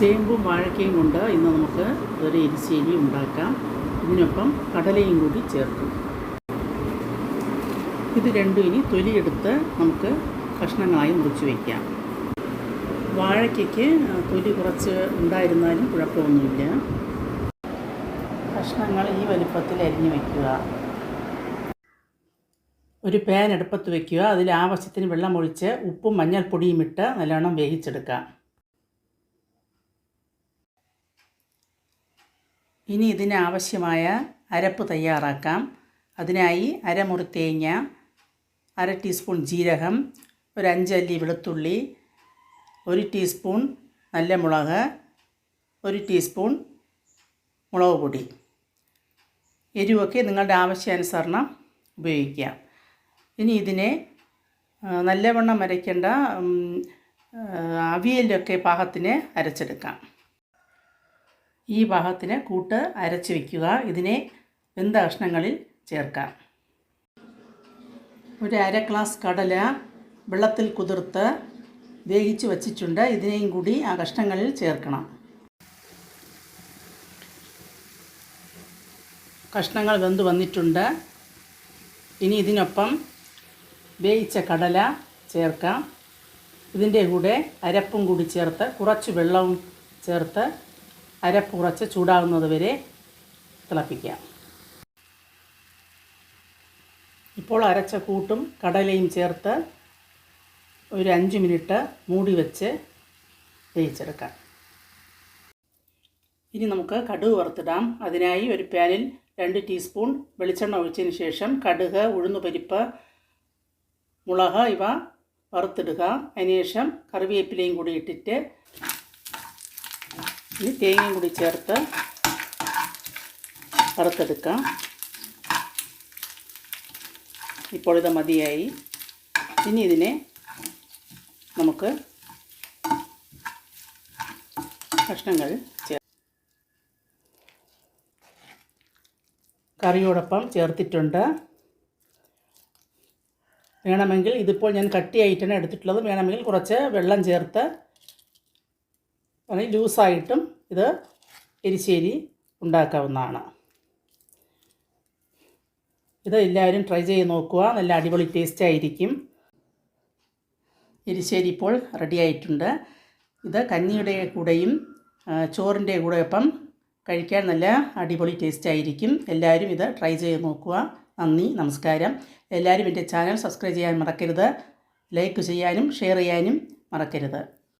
ചേമ്പും വാഴക്കയും കൊണ്ട് ഇന്ന് നമുക്ക് ഒരു എരിശ്ശേരി ഉണ്ടാക്കാം. ഇതിനൊപ്പം കടലയും കൂടി ചേർക്കും. ഇത് രണ്ടും ഇനി തൊലിയെടുത്ത് നമുക്ക് കഷ്ണങ്ങളായി മുറിച്ച് വയ്ക്കാം വാഴയ്ക്കയ്ക്ക് തൊലി കുറച്ച് ഉണ്ടായിരുന്നാലും കുഴപ്പമൊന്നുമില്ല. കഷ്ണങ്ങൾ ഈ വലിപ്പത്തിൽ അരിഞ്ഞു വയ്ക്കുക ഒരു പാൻ അടുപ്പത്ത് വയ്ക്കുക അതിൽ ആവശ്യത്തിന് വെള്ളമൊഴിച്ച് ഉപ്പും മഞ്ഞൾപ്പൊടിയും ഇട്ട് നല്ലോണം വേവിച്ചെടുക്കാം. ഇനി ഇതിനാവശ്യമായ അരപ്പ് തയ്യാറാക്കാം. അതിനായി അരമുറി തേങ്ങ അര ടീസ്പൂൺ ജീരകം ഒരു അഞ്ചല്ലി വെളുത്തുള്ളി ഒരു ടീസ്പൂൺ നല്ല മുളക് ഒരു ടീസ്പൂൺ മുളക് പൊടി. എരിവൊക്കെ നിങ്ങളുടെ ആവശ്യാനുസരണം ഉപയോഗിക്കാം ഇനി ഇതിനെ നല്ലവണ്ണം അരയ്ക്കേണ്ട അവിയലൊക്കെ പാകത്തിന് അരച്ചെടുക്കാം. ഈ ഭാഗത്തിന് കൂട്ട് അരച്ച് വയ്ക്കുക ഇതിനെ വെന്ത കഷ്ണങ്ങളിൽ ചേർക്കാം. ഒരു അര ഗ്ലാസ് കടല വെള്ളത്തിൽ കുതിർത്ത് വേവിച്ച് വച്ചിട്ടുണ്ട്. ഇതിനെയും കൂടി ആ കഷ്ണങ്ങളിൽ ചേർക്കണം. കഷ്ണങ്ങൾ വെന്ത് വന്നിട്ടുണ്ട്. ഇനി ഇതിനൊപ്പം വേവിച്ച കടല ചേർക്കാം. ഇതിന്റെ കൂടെ അരപ്പും കൂടി ചേർത്ത് കുറച്ച് വെള്ളവും ചേർത്ത് അരപ്പ് കുറച്ച് ചൂടാകുന്നത് വരെ തിളപ്പിക്കാം. ഇപ്പോൾ അരച്ച കൂട്ടും കടലയും ചേർത്ത് ഒരു അഞ്ച് മിനിറ്റ് മൂടി വെച്ച് വേവിച്ചെടുക്കാം. ഇനി നമുക്ക് കടുക് വറുത്തിടാം. അതിനായി ഒരു പാനിൽ രണ്ട് ടീസ്പൂൺ വെളിച്ചെണ്ണ ഒഴിച്ചതിന് ശേഷം കടുക് ഉഴുന്നുപരിപ്പ് മുളക് ഇവ വറുത്തിടുക. അതിനുശേഷം കറിവേപ്പിലയും കൂടി ഇട്ടിട്ട് ഇനി തേങ്ങയും കൂടി ചേർത്ത് വറുത്തെടുക്കാം. ഇപ്പോൾ ഇത് മതിയായി. ഇനി ഇതിനെ നമുക്ക് കഷ്ണങ്ങൾ ചേർ കറിയോടൊപ്പം ചേർത്തിട്ടുണ്ട്. വേണമെങ്കിൽ ഇതിപ്പോൾ ഞാൻ കട്ടിയായിട്ടാണ് എടുത്തിട്ടുള്ളത് വേണമെങ്കിൽ കുറച്ച് വെള്ളം ചേർത്ത് അല്ലെങ്കിൽ ലൂസായിട്ടും ഇത് എരിശ്ശേരി ഉണ്ടാക്കാവുന്നതാണ്. ഇത് എല്ലാവരും ട്രൈ ചെയ്ത് നോക്കുക. നല്ല അടിപൊളി ടേസ്റ്റ് ആയിരിക്കും. എരിശ്ശേരി ഇപ്പോൾ റെഡി ആയിട്ടുണ്ട്. ഇത് കഞ്ഞിയുടെ കൂടെയും ചോറിന്റെ കൂടെയൊപ്പം കഴിക്കാൻ നല്ല അടിപൊളി ടേസ്റ്റ് ആയിരിക്കും. എല്ലാവരും ഇത് ട്രൈ ചെയ്ത് നോക്കുക. നന്ദി നമസ്കാരം. എല്ലാവരും എന്റെ ചാനൽ സബ്സ്ക്രൈബ് ചെയ്യാൻ മറക്കരുത്. ലൈക്ക് ചെയ്യാനും ഷെയർ ചെയ്യാനും മറക്കരുത്.